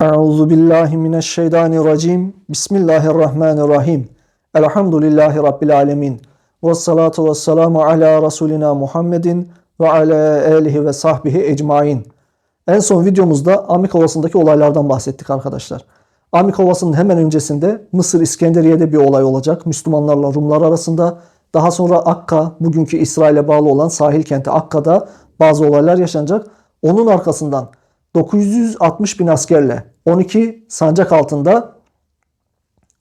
Euzu billahi mineşşeytanirracim. Bismillahirrahmanirrahim. Elhamdülillahi rabbil alamin. Ves salatu vesselamu ala rasulina Muhammedin ve ala alihi ve sahbihi ecmaîn. En son videomuzda Amik Ovası'ndaki olaylardan bahsettik arkadaşlar. Amik Ovası'nın hemen öncesinde Mısır İskenderiye'de bir olay olacak. Müslümanlarla Rumlar arasında. Daha sonra Akka, bugünkü İsrail'e bağlı olan sahil kenti Akka'da bazı olaylar yaşanacak. Onun arkasından 960 bin askerle 12 sancak altında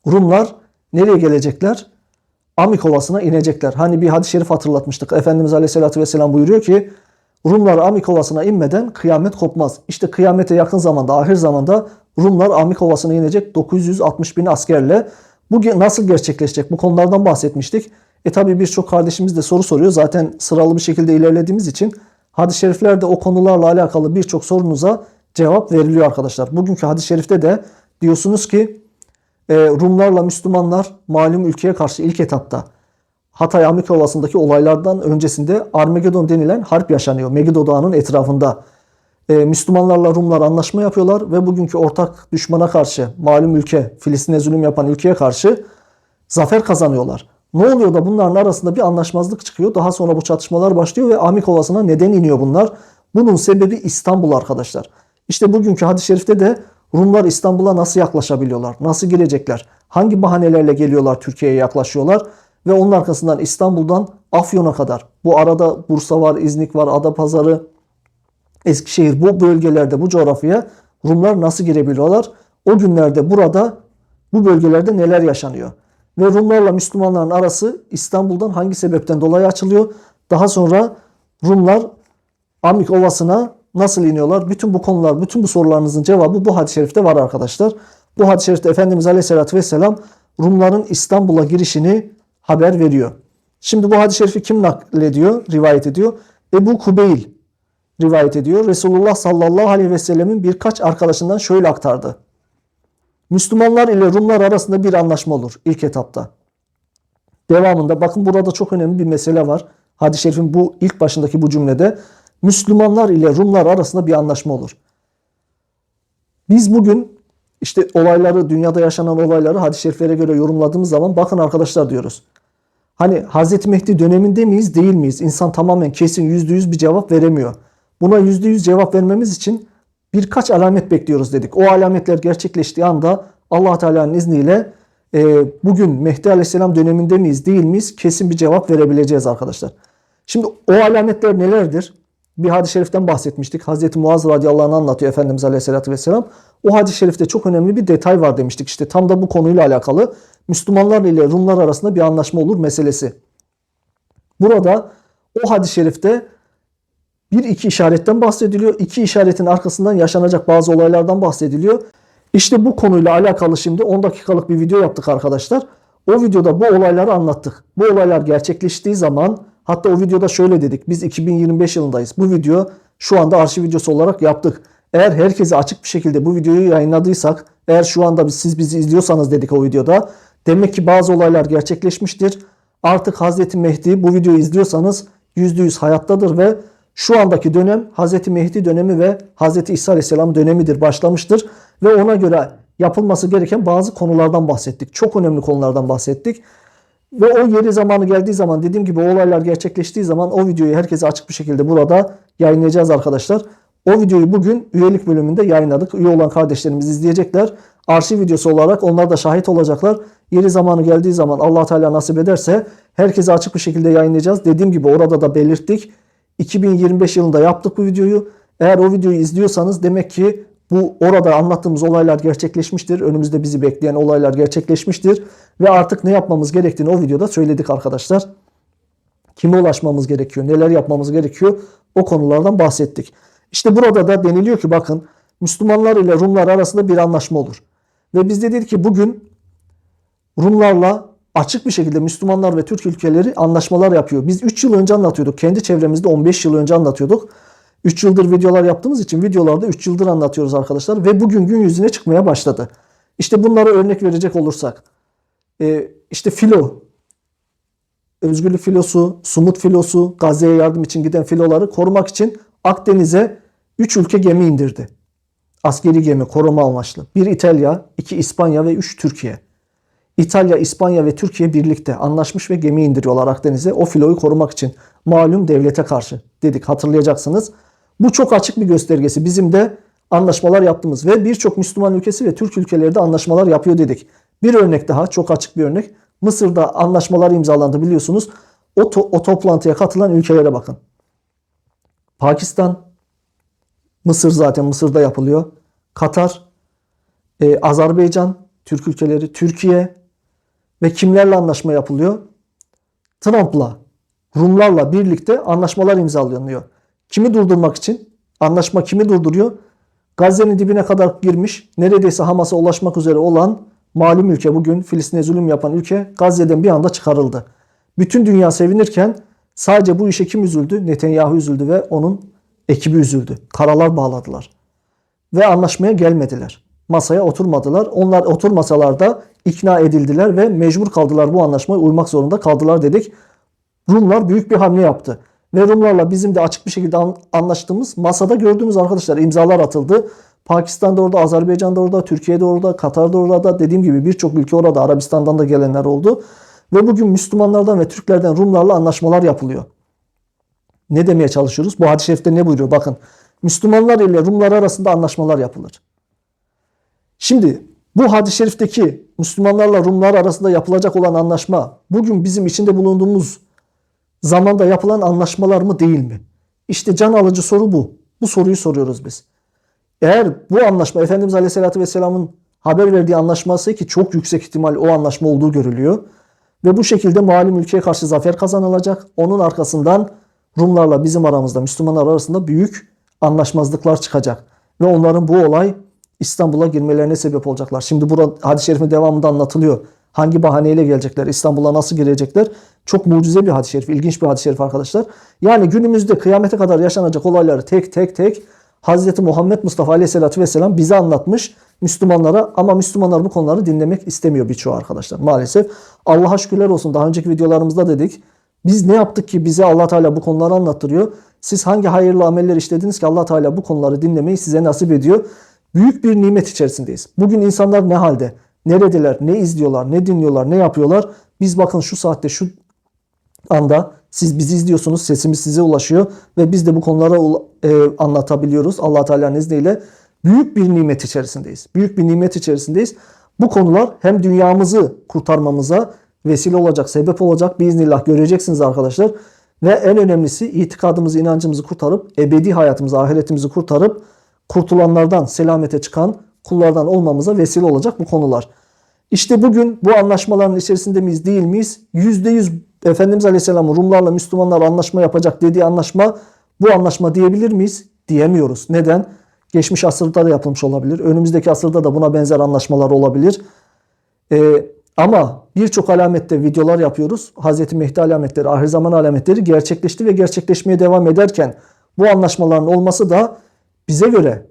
Rumlar nereye gelecekler? Amik Ovası'na inecekler. Hani bir hadis-i şerif hatırlatmıştık. Efendimiz Aleyhisselatü Vesselam buyuruyor ki Rumlar Amik Ovası'na inmeden kıyamet kopmaz. İşte kıyamete yakın zamanda, ahir zamanda Rumlar Amik Ovası'na inecek 960 bin askerle. Bu nasıl gerçekleşecek? Bu konulardan bahsetmiştik. E tabi birçok kardeşimiz de soru soruyor. Zaten sıralı bir şekilde ilerlediğimiz için hadis-i şeriflerde o konularla alakalı birçok sorunuza cevap veriliyor arkadaşlar. Bugünkü hadis-i şerifte de diyorsunuz ki e, Rumlarla Müslümanlar malum ülkeye karşı ilk etapta Hatay Amik Ovası'ndaki olaylardan öncesinde Armagedon denilen harp yaşanıyor. Megiddo Dağı'nın etrafında. E, Müslümanlarla Rumlar anlaşma yapıyorlar ve bugünkü ortak düşmana karşı malum ülke Filistin'e zulüm yapan ülkeye karşı zafer kazanıyorlar. Ne oluyor da bunların arasında bir anlaşmazlık çıkıyor. Daha sonra bu çatışmalar başlıyor ve Amik Ovası'na neden iniyor bunlar? Bunun sebebi İstanbul arkadaşlar. İşte bugünkü hadis-i şerifte de Rumlar İstanbul'a nasıl yaklaşabiliyorlar? Nasıl girecekler? Hangi bahanelerle geliyorlar Türkiye'ye yaklaşıyorlar? Ve onun arkasından İstanbul'dan Afyon'a kadar. Bu arada Bursa var, İznik var, Adapazarı, Eskişehir bu bölgelerde, bu coğrafyaya Rumlar nasıl girebiliyorlar? O günlerde burada bu bölgelerde neler yaşanıyor? Ve Rumlarla Müslümanların arası İstanbul'dan hangi sebepten dolayı açılıyor? Daha sonra Rumlar Amik Ovası'na nasıl iniyorlar? Bütün bu konular, bütün bu sorularınızın cevabı bu hadis-i şerifte var arkadaşlar. Bu hadis-i şerifte Efendimiz Aleyhisselatü Vesselam Rumların İstanbul'a girişini haber veriyor. Şimdi bu hadis-i şerifi kim naklediyor, rivayet ediyor? Ebu Kubeyl rivayet ediyor. Resulullah sallallahu aleyhi ve sellemin birkaç arkadaşından şöyle aktardı. Müslümanlar ile Rumlar arasında bir anlaşma olur ilk etapta. Devamında bakın burada çok önemli bir mesele var. Hadis-i şerifin bu ilk başındaki bu cümlede Müslümanlar ile Rumlar arasında bir anlaşma olur. Biz bugün işte olayları, dünyada yaşanan olayları hadis-i şeriflere göre yorumladığımız zaman bakın arkadaşlar diyoruz. Hani Hazreti Mehdi döneminde miyiz, değil miyiz? İnsan tamamen kesin yüzde yüz bir cevap veremiyor. Buna yüzde yüz cevap vermemiz için birkaç alamet bekliyoruz dedik. O alametler gerçekleştiği anda allah Teala'nın izniyle e, bugün Mehdi Aleyhisselam döneminde miyiz, değil miyiz? Kesin bir cevap verebileceğiz arkadaşlar. Şimdi o alametler nelerdir? Bir hadis-i şeriften bahsetmiştik. Hazreti Muaz radıyallahu anh anlatıyor Efendimiz Aleyhisselatü Vesselam. O hadis-i şerifte çok önemli bir detay var demiştik. İşte tam da bu konuyla alakalı Müslümanlar ile Rumlar arasında bir anlaşma olur meselesi. Burada o hadis-i şerifte bir iki işaretten bahsediliyor. İki işaretin arkasından yaşanacak bazı olaylardan bahsediliyor. İşte bu konuyla alakalı şimdi 10 dakikalık bir video yaptık arkadaşlar. O videoda bu olayları anlattık. Bu olaylar gerçekleştiği zaman hatta o videoda şöyle dedik. Biz 2025 yılındayız. Bu video şu anda arşiv videosu olarak yaptık. Eğer herkese açık bir şekilde bu videoyu yayınladıysak, eğer şu anda biz, siz bizi izliyorsanız dedik o videoda, demek ki bazı olaylar gerçekleşmiştir. Artık Hazreti Mehdi bu videoyu izliyorsanız %100 hayattadır ve şu andaki dönem Hazreti Mehdi dönemi ve Hazreti İsa Aleyhisselam dönemidir, başlamıştır. Ve ona göre yapılması gereken bazı konulardan bahsettik. Çok önemli konulardan bahsettik. Ve o yeri zamanı geldiği zaman dediğim gibi o olaylar gerçekleştiği zaman o videoyu herkese açık bir şekilde burada yayınlayacağız arkadaşlar. O videoyu bugün üyelik bölümünde yayınladık. Üye olan kardeşlerimiz izleyecekler. Arşiv videosu olarak onlar da şahit olacaklar. Yeri zamanı geldiği zaman Allah Teala nasip ederse herkese açık bir şekilde yayınlayacağız. Dediğim gibi orada da belirttik. 2025 yılında yaptık bu videoyu. Eğer o videoyu izliyorsanız demek ki bu orada anlattığımız olaylar gerçekleşmiştir. Önümüzde bizi bekleyen olaylar gerçekleşmiştir. Ve artık ne yapmamız gerektiğini o videoda söyledik arkadaşlar. Kime ulaşmamız gerekiyor, neler yapmamız gerekiyor o konulardan bahsettik. İşte burada da deniliyor ki bakın Müslümanlar ile Rumlar arasında bir anlaşma olur. Ve biz de dedik ki bugün Rumlarla açık bir şekilde Müslümanlar ve Türk ülkeleri anlaşmalar yapıyor. Biz 3 yıl önce anlatıyorduk. Kendi çevremizde 15 yıl önce anlatıyorduk. 3 yıldır videolar yaptığımız için videolarda 3 yıldır anlatıyoruz arkadaşlar. Ve bugün gün yüzüne çıkmaya başladı. İşte bunlara örnek verecek olursak. E, işte filo, özgürlük filosu, Sumut filosu, Gazze'ye yardım için giden filoları korumak için Akdeniz'e 3 ülke gemi indirdi. Askeri gemi koruma amaçlı. Bir İtalya, iki İspanya ve üç Türkiye. İtalya, İspanya ve Türkiye birlikte anlaşmış ve gemi indiriyorlar Akdeniz'e. O filoyu korumak için malum devlete karşı dedik hatırlayacaksınız. Bu çok açık bir göstergesi. Bizim de anlaşmalar yaptığımız ve birçok Müslüman ülkesi ve Türk ülkeleri de anlaşmalar yapıyor dedik. Bir örnek daha çok açık bir örnek. Mısır'da anlaşmalar imzalandı biliyorsunuz. O, to- o toplantıya katılan ülkelere bakın. Pakistan, Mısır zaten Mısır'da yapılıyor. Katar, e, Azerbaycan, Türk ülkeleri, Türkiye ve kimlerle anlaşma yapılıyor? Trump'la, Rumlarla birlikte anlaşmalar imzalanıyor. Kimi durdurmak için? Anlaşma kimi durduruyor? Gazze'nin dibine kadar girmiş, neredeyse Hamas'a ulaşmak üzere olan malum ülke bugün Filistin'e zulüm yapan ülke Gazze'den bir anda çıkarıldı. Bütün dünya sevinirken sadece bu işe kim üzüldü? Netanyahu üzüldü ve onun ekibi üzüldü. Karalar bağladılar. Ve anlaşmaya gelmediler. Masaya oturmadılar. Onlar oturmasalar da ikna edildiler ve mecbur kaldılar bu anlaşmaya uymak zorunda kaldılar dedik. Rumlar büyük bir hamle yaptı. Ve Rumlarla bizim de açık bir şekilde an- anlaştığımız masada gördüğümüz arkadaşlar imzalar atıldı. Pakistan'da orada, Azerbaycan'da orada, Türkiye'de orada, Katar'da orada dediğim gibi birçok ülke orada Arabistan'dan da gelenler oldu. Ve bugün Müslümanlardan ve Türklerden Rumlarla anlaşmalar yapılıyor. Ne demeye çalışıyoruz? Bu hadis-i şerifte ne buyuruyor? Bakın Müslümanlar ile Rumlar arasında anlaşmalar yapılır. Şimdi bu hadis-i şerifteki Müslümanlarla Rumlar arasında yapılacak olan anlaşma bugün bizim içinde bulunduğumuz zamanda yapılan anlaşmalar mı değil mi? İşte can alıcı soru bu. Bu soruyu soruyoruz biz. Eğer bu anlaşma Efendimiz Aleyhisselatü Vesselam'ın haber verdiği anlaşması ki çok yüksek ihtimal o anlaşma olduğu görülüyor. Ve bu şekilde malum ülkeye karşı zafer kazanılacak. Onun arkasından Rumlarla bizim aramızda, Müslümanlar arasında büyük anlaşmazlıklar çıkacak. Ve onların bu olay İstanbul'a girmelerine sebep olacaklar. Şimdi burada hadis-i şerifin devamında anlatılıyor. Hangi bahaneyle gelecekler, İstanbul'a nasıl girecekler? Çok mucize bir hadis-i şerif, ilginç bir hadis-i şerif arkadaşlar. Yani günümüzde kıyamete kadar yaşanacak olayları tek tek tek Hz. Muhammed Mustafa Aleyhisselatü Vesselam bize anlatmış Müslümanlara ama Müslümanlar bu konuları dinlemek istemiyor birçoğu arkadaşlar maalesef. Allah'a şükürler olsun daha önceki videolarımızda dedik. Biz ne yaptık ki bize Allah Teala bu konuları anlattırıyor? Siz hangi hayırlı ameller işlediniz ki Allah Teala bu konuları dinlemeyi size nasip ediyor? Büyük bir nimet içerisindeyiz. Bugün insanlar ne halde? Neredeler? Ne izliyorlar? Ne dinliyorlar? Ne yapıyorlar? Biz bakın şu saatte şu anda siz bizi izliyorsunuz, sesimiz size ulaşıyor ve biz de bu konulara ula- e, anlatabiliyoruz Allah Teala'nın izniyle. Büyük bir nimet içerisindeyiz. Büyük bir nimet içerisindeyiz. Bu konular hem dünyamızı kurtarmamıza vesile olacak, sebep olacak biiznillah göreceksiniz arkadaşlar. Ve en önemlisi itikadımızı, inancımızı kurtarıp ebedi hayatımızı, ahiretimizi kurtarıp kurtulanlardan, selamete çıkan kullardan olmamıza vesile olacak bu konular. İşte bugün bu anlaşmaların içerisinde miyiz değil miyiz? %100 Efendimiz Aleyhisselam Rumlarla Müslümanlar anlaşma yapacak dediği anlaşma bu anlaşma diyebilir miyiz? Diyemiyoruz. Neden? Geçmiş asırda da yapılmış olabilir. Önümüzdeki asırda da buna benzer anlaşmalar olabilir. Ee, ama birçok alamette videolar yapıyoruz. Hz. Mehdi alametleri, ahir zaman alametleri gerçekleşti ve gerçekleşmeye devam ederken bu anlaşmaların olması da bize göre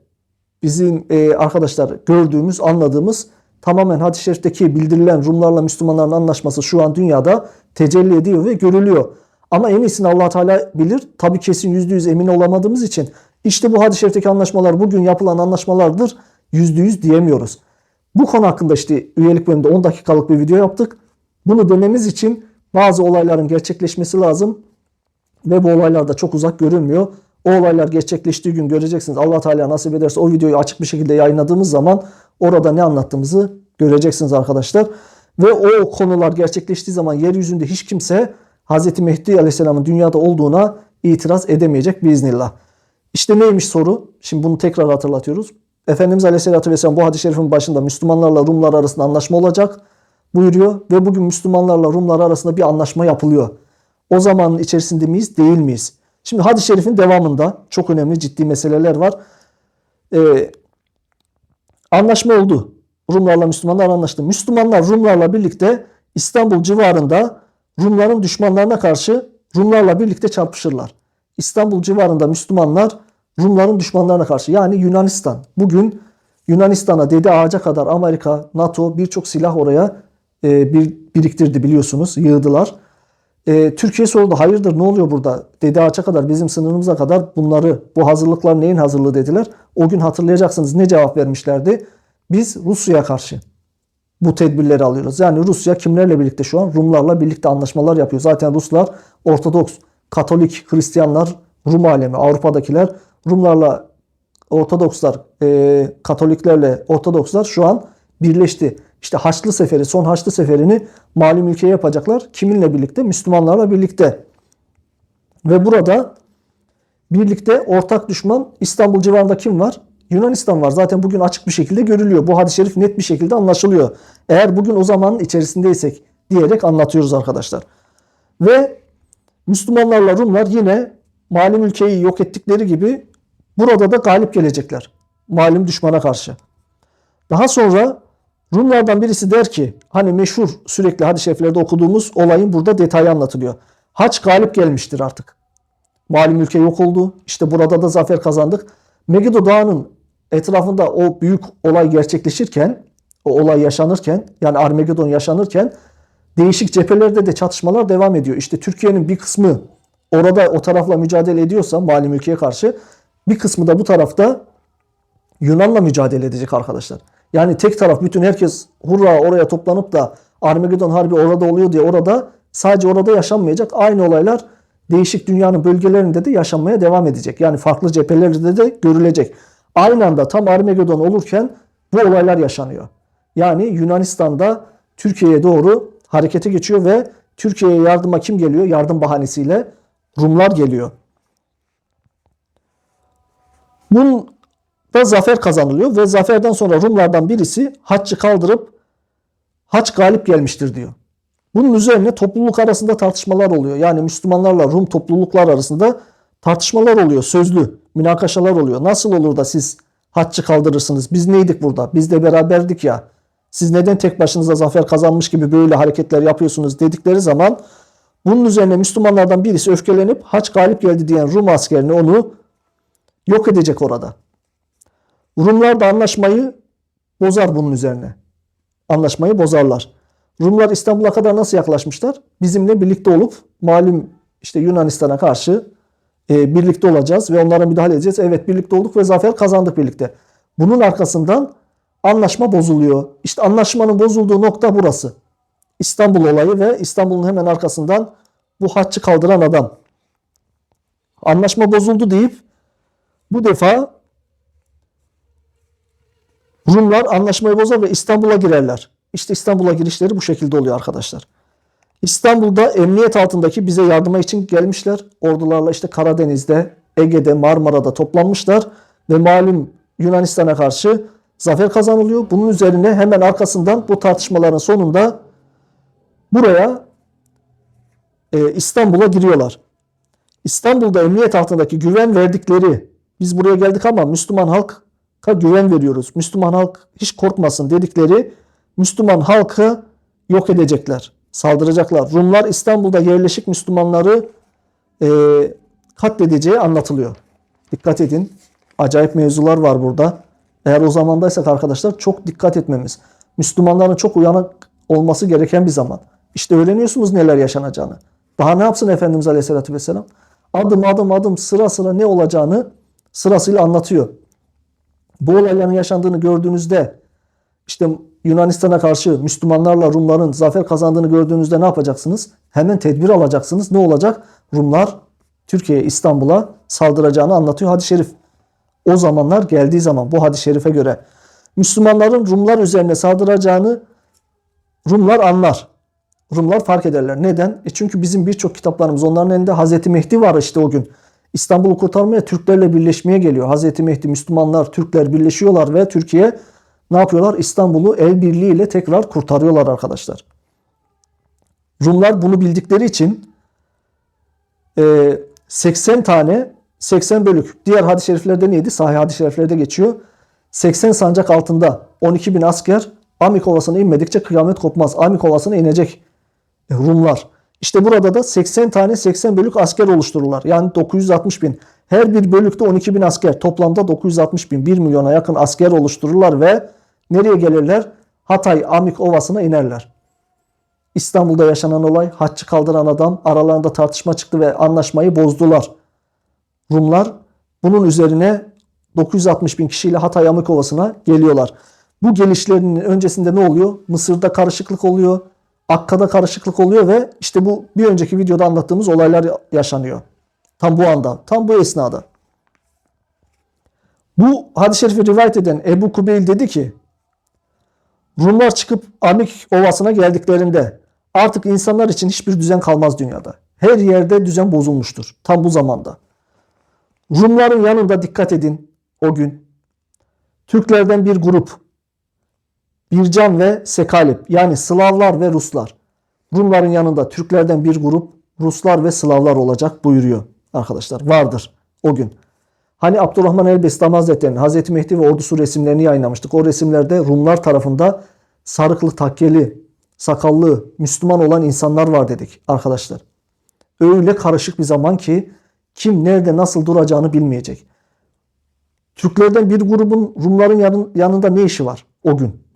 bizim e, arkadaşlar gördüğümüz, anladığımız tamamen hadis-i şerifteki bildirilen Rumlarla Müslümanların anlaşması şu an dünyada tecelli ediyor ve görülüyor. Ama en iyisini allah Teala bilir. Tabii kesin yüzde yüz emin olamadığımız için işte bu hadis-i şerifteki anlaşmalar bugün yapılan anlaşmalardır. Yüzde yüz diyemiyoruz. Bu konu hakkında işte üyelik bölümünde 10 dakikalık bir video yaptık. Bunu dememiz için bazı olayların gerçekleşmesi lazım ve bu olaylar da çok uzak görünmüyor. O olaylar gerçekleştiği gün göreceksiniz. Allah Teala nasip ederse o videoyu açık bir şekilde yayınladığımız zaman orada ne anlattığımızı göreceksiniz arkadaşlar. Ve o konular gerçekleştiği zaman yeryüzünde hiç kimse Hz. Mehdi Aleyhisselam'ın dünyada olduğuna itiraz edemeyecek biiznillah. İşte neymiş soru? Şimdi bunu tekrar hatırlatıyoruz. Efendimiz Aleyhisselatü Vesselam bu hadis-i şerifin başında Müslümanlarla Rumlar arasında anlaşma olacak buyuruyor. Ve bugün Müslümanlarla Rumlar arasında bir anlaşma yapılıyor. O zamanın içerisinde miyiz değil miyiz? Şimdi hadis-i şerifin devamında çok önemli ciddi meseleler var. Ee, anlaşma oldu. Rumlarla Müslümanlar anlaştı. Müslümanlar Rumlarla birlikte İstanbul civarında Rumların düşmanlarına karşı Rumlarla birlikte çarpışırlar. İstanbul civarında Müslümanlar Rumların düşmanlarına karşı yani Yunanistan. Bugün Yunanistan'a dedi ağaca kadar Amerika, NATO birçok silah oraya e, bir biriktirdi biliyorsunuz, yığdılar. E, Türkiye sordu hayırdır ne oluyor burada? Dedi Ağaç'a kadar bizim sınırımıza kadar bunları bu hazırlıklar neyin hazırlığı dediler. O gün hatırlayacaksınız ne cevap vermişlerdi? Biz Rusya'ya karşı bu tedbirleri alıyoruz. Yani Rusya kimlerle birlikte şu an? Rumlarla birlikte anlaşmalar yapıyor. Zaten Ruslar Ortodoks, Katolik, Hristiyanlar, Rum alemi, Avrupa'dakiler Rumlarla Ortodokslar, e, Katoliklerle Ortodokslar şu an birleşti. İşte Haçlı Seferi, son Haçlı Seferini malum ülkeye yapacaklar. Kiminle birlikte? Müslümanlarla birlikte. Ve burada birlikte ortak düşman İstanbul civarında kim var? Yunanistan var. Zaten bugün açık bir şekilde görülüyor. Bu hadis-i şerif net bir şekilde anlaşılıyor. Eğer bugün o zamanın içerisindeysek diyerek anlatıyoruz arkadaşlar. Ve Müslümanlarla Rumlar yine malum ülkeyi yok ettikleri gibi burada da galip gelecekler. Malum düşmana karşı. Daha sonra Rumlardan birisi der ki hani meşhur sürekli hadis-i şeriflerde okuduğumuz olayın burada detayı anlatılıyor. Haç galip gelmiştir artık. Malum ülke yok oldu. İşte burada da zafer kazandık. Megiddo Dağı'nın etrafında o büyük olay gerçekleşirken, o olay yaşanırken, yani Armagedon yaşanırken değişik cephelerde de çatışmalar devam ediyor. İşte Türkiye'nin bir kısmı orada o tarafla mücadele ediyorsa malum ülkeye karşı bir kısmı da bu tarafta Yunan'la mücadele edecek arkadaşlar. Yani tek taraf bütün herkes hurra oraya toplanıp da Armagedon Harbi orada oluyor diye orada sadece orada yaşanmayacak. Aynı olaylar değişik dünyanın bölgelerinde de yaşanmaya devam edecek. Yani farklı cephelerde de görülecek. Aynı anda tam Armagedon olurken bu olaylar yaşanıyor. Yani Yunanistan'da Türkiye'ye doğru harekete geçiyor ve Türkiye'ye yardıma kim geliyor? Yardım bahanesiyle Rumlar geliyor. Bunun da zafer kazanılıyor ve zaferden sonra Rumlardan birisi haccı kaldırıp haç galip gelmiştir diyor. Bunun üzerine topluluk arasında tartışmalar oluyor. Yani Müslümanlarla Rum topluluklar arasında tartışmalar oluyor. Sözlü münakaşalar oluyor. Nasıl olur da siz haccı kaldırırsınız? Biz neydik burada? Biz de beraberdik ya. Siz neden tek başınıza zafer kazanmış gibi böyle hareketler yapıyorsunuz dedikleri zaman bunun üzerine Müslümanlardan birisi öfkelenip haç galip geldi diyen Rum askerini onu yok edecek orada. Rumlar da anlaşmayı bozar bunun üzerine. Anlaşmayı bozarlar. Rumlar İstanbul'a kadar nasıl yaklaşmışlar? Bizimle birlikte olup malum işte Yunanistan'a karşı e, birlikte olacağız ve onlara müdahale edeceğiz. Evet birlikte olduk ve zafer kazandık birlikte. Bunun arkasından anlaşma bozuluyor. İşte anlaşmanın bozulduğu nokta burası. İstanbul olayı ve İstanbul'un hemen arkasından bu haccı kaldıran adam. Anlaşma bozuldu deyip bu defa Rumlar anlaşmayı bozar ve İstanbul'a girerler. İşte İstanbul'a girişleri bu şekilde oluyor arkadaşlar. İstanbul'da emniyet altındaki bize yardıma için gelmişler. Ordularla işte Karadeniz'de, Ege'de, Marmara'da toplanmışlar ve malum Yunanistan'a karşı zafer kazanılıyor. Bunun üzerine hemen arkasından bu tartışmaların sonunda buraya e, İstanbul'a giriyorlar. İstanbul'da emniyet altındaki güven verdikleri biz buraya geldik ama Müslüman halka güven veriyoruz. Müslüman halk hiç korkmasın dedikleri Müslüman halkı yok edecekler. Saldıracaklar. Rumlar İstanbul'da yerleşik Müslümanları e, katledeceği anlatılıyor. Dikkat edin. Acayip mevzular var burada. Eğer o zamandaysak arkadaşlar çok dikkat etmemiz. Müslümanların çok uyanık olması gereken bir zaman. İşte öğreniyorsunuz neler yaşanacağını. Daha ne yapsın Efendimiz Aleyhisselatü Vesselam? Adım adım adım sıra sıra ne olacağını sırasıyla anlatıyor. Bu olayların yaşandığını gördüğünüzde işte Yunanistan'a karşı Müslümanlarla Rumların zafer kazandığını gördüğünüzde ne yapacaksınız? Hemen tedbir alacaksınız. Ne olacak? Rumlar Türkiye'ye, İstanbul'a saldıracağını anlatıyor hadis-i şerif. O zamanlar geldiği zaman bu hadis-i şerife göre Müslümanların Rumlar üzerine saldıracağını Rumlar anlar. Rumlar fark ederler. Neden? E çünkü bizim birçok kitaplarımız onların elinde Hazreti Mehdi var işte o gün. İstanbul'u kurtarmaya Türklerle birleşmeye geliyor. Hazreti Mehdi, Müslümanlar, Türkler birleşiyorlar ve Türkiye ne yapıyorlar? İstanbul'u el birliğiyle tekrar kurtarıyorlar arkadaşlar. Rumlar bunu bildikleri için 80 tane 80 bölük diğer hadis-i şeriflerde neydi? Sahih hadis-i şeriflerde geçiyor. 80 sancak altında 12 bin asker Amik Ovası'na inmedikçe kıyamet kopmaz. Amik Ovası'na inecek Rumlar. İşte burada da 80 tane 80 bölük asker oluştururlar. Yani 960 bin. Her bir bölükte 12 bin asker. Toplamda 960 bin. 1 milyona yakın asker oluştururlar ve nereye gelirler? Hatay Amik Ovası'na inerler. İstanbul'da yaşanan olay haccı kaldıran adam aralarında tartışma çıktı ve anlaşmayı bozdular. Rumlar bunun üzerine 960 bin kişiyle Hatay Yamıkovası'na geliyorlar. Bu gelişlerinin öncesinde ne oluyor? Mısır'da karışıklık oluyor. Akka'da karışıklık oluyor ve işte bu bir önceki videoda anlattığımız olaylar yaşanıyor. Tam bu anda, tam bu esnada. Bu hadis-i şerifi rivayet eden Ebu Kubeyl dedi ki Rumlar çıkıp Amik Ovası'na geldiklerinde artık insanlar için hiçbir düzen kalmaz dünyada. Her yerde düzen bozulmuştur. Tam bu zamanda. Rumların yanında dikkat edin o gün. Türklerden bir grup. Bircan ve Sekalip yani Slavlar ve Ruslar. Rumların yanında Türklerden bir grup Ruslar ve Slavlar olacak buyuruyor arkadaşlar. Vardır o gün. Hani Abdurrahman el-Bestami Hazretleri'nin Hazreti Mehdi ve ordusu resimlerini yayınlamıştık. O resimlerde Rumlar tarafında sarıklı, takkeli, sakallı, Müslüman olan insanlar var dedik arkadaşlar. Öyle karışık bir zaman ki kim nerede nasıl duracağını bilmeyecek. Türklerden bir grubun Rumların yanın- yanında ne işi var o gün?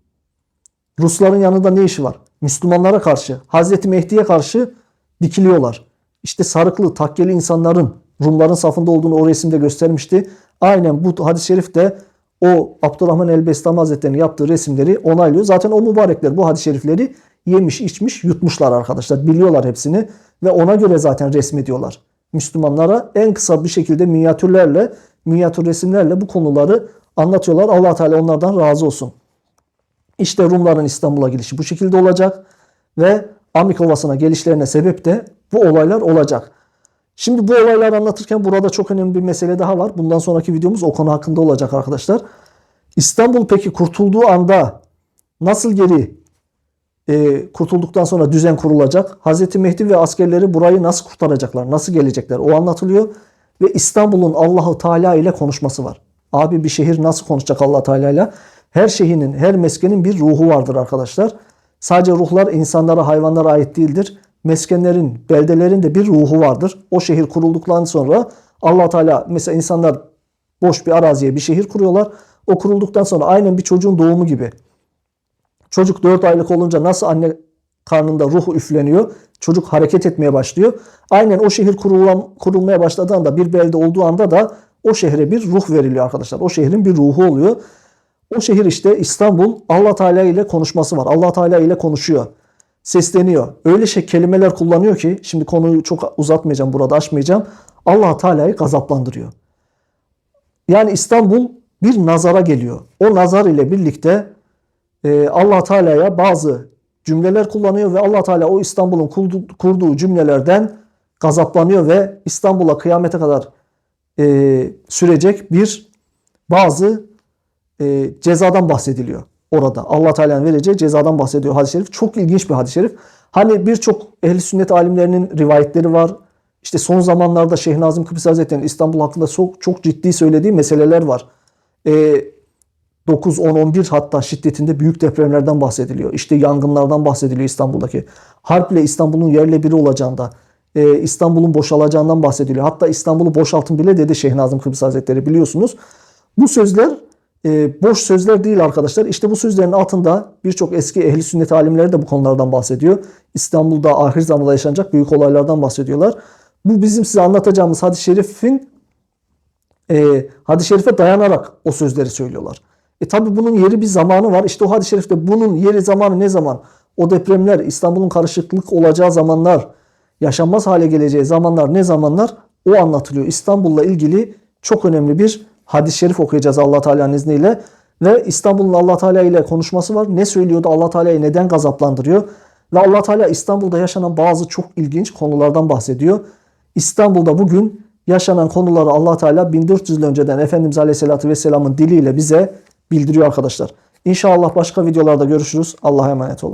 Rusların yanında ne işi var? Müslümanlara karşı, Hazreti Mehdi'ye karşı dikiliyorlar. İşte sarıklı, takkeli insanların Rumların safında olduğunu o resimde göstermişti. Aynen bu hadis-i şerif de o Abdurrahman el-Bestami Hazretleri'nin yaptığı resimleri onaylıyor. Zaten o mübarekler bu hadis-i şerifleri yemiş, içmiş, yutmuşlar arkadaşlar. Biliyorlar hepsini ve ona göre zaten resmediyorlar. Müslümanlara en kısa bir şekilde minyatürlerle, minyatür resimlerle bu konuları anlatıyorlar. allah Teala onlardan razı olsun. İşte Rumların İstanbul'a gelişi bu şekilde olacak ve Amik Ovası'na gelişlerine sebep de bu olaylar olacak. Şimdi bu olayları anlatırken burada çok önemli bir mesele daha var. Bundan sonraki videomuz o konu hakkında olacak arkadaşlar. İstanbul peki kurtulduğu anda nasıl geri e, kurtulduktan sonra düzen kurulacak? Hazreti Mehdi ve askerleri burayı nasıl kurtaracaklar? Nasıl gelecekler? O anlatılıyor. Ve İstanbul'un Allahu Teala ile konuşması var. Abi bir şehir nasıl konuşacak Allah Teala ile? Her şehrin, her meskenin bir ruhu vardır arkadaşlar. Sadece ruhlar insanlara, hayvanlara ait değildir. Meskenlerin, beldelerin de bir ruhu vardır. O şehir kurulduktan sonra Allah Teala mesela insanlar boş bir araziye bir şehir kuruyorlar. O kurulduktan sonra aynen bir çocuğun doğumu gibi. Çocuk 4 aylık olunca nasıl anne karnında ruhu üfleniyor. Çocuk hareket etmeye başlıyor. Aynen o şehir kurulan, kurulmaya başladığı anda bir belde olduğu anda da o şehre bir ruh veriliyor arkadaşlar. O şehrin bir ruhu oluyor. O şehir işte İstanbul Allah Teala ile konuşması var. Allah Teala ile konuşuyor. Sesleniyor. Öyle şey kelimeler kullanıyor ki şimdi konuyu çok uzatmayacağım burada açmayacağım. Allah Teala'yı gazaplandırıyor. Yani İstanbul bir nazara geliyor. O nazar ile birlikte e, Allah Teala'ya bazı cümleler kullanıyor ve Allah Teala o İstanbul'un kurdu- kurduğu cümlelerden gazaplanıyor ve İstanbul'a kıyamete kadar e, sürecek bir bazı e, cezadan bahsediliyor orada. Allah Teala'nın vereceği cezadan bahsediyor hadis-i şerif. Çok ilginç bir hadis-i şerif. Hani birçok ehli sünnet alimlerinin rivayetleri var. İşte son zamanlarda Şeyh Nazım Kıbrıs Hazretleri'nin İstanbul hakkında çok, çok ciddi söylediği meseleler var. E, 9, 10, 11 hatta şiddetinde büyük depremlerden bahsediliyor. İşte yangınlardan bahsediliyor İstanbul'daki. Harple İstanbul'un yerle biri olacağında, e, İstanbul'un boşalacağından bahsediliyor. Hatta İstanbul'u boşaltın bile dedi Şeyh Nazım Kıbrıs Hazretleri biliyorsunuz. Bu sözler e, boş sözler değil arkadaşlar. İşte bu sözlerin altında birçok eski ehli sünnet alimleri de bu konulardan bahsediyor. İstanbul'da ahir zamanda yaşanacak büyük olaylardan bahsediyorlar. Bu bizim size anlatacağımız hadis-i şerifin e, hadis-i şerife dayanarak o sözleri söylüyorlar. E tabi bunun yeri bir zamanı var. İşte o hadis-i şerifte bunun yeri zamanı ne zaman? O depremler, İstanbul'un karışıklık olacağı zamanlar, yaşanmaz hale geleceği zamanlar ne zamanlar? O anlatılıyor. İstanbul'la ilgili çok önemli bir hadis-i şerif okuyacağız Allah Teala'nın izniyle. Ve İstanbul'un Allah Teala ile konuşması var. Ne söylüyordu? Allah Teala'yı neden gazaplandırıyor? Ve Allah Teala İstanbul'da yaşanan bazı çok ilginç konulardan bahsediyor. İstanbul'da bugün yaşanan konuları Allah Teala 1400 yıl önceden Efendimiz Aleyhisselatü Vesselam'ın diliyle bize bildiriyor arkadaşlar. İnşallah başka videolarda görüşürüz. Allah'a emanet olun.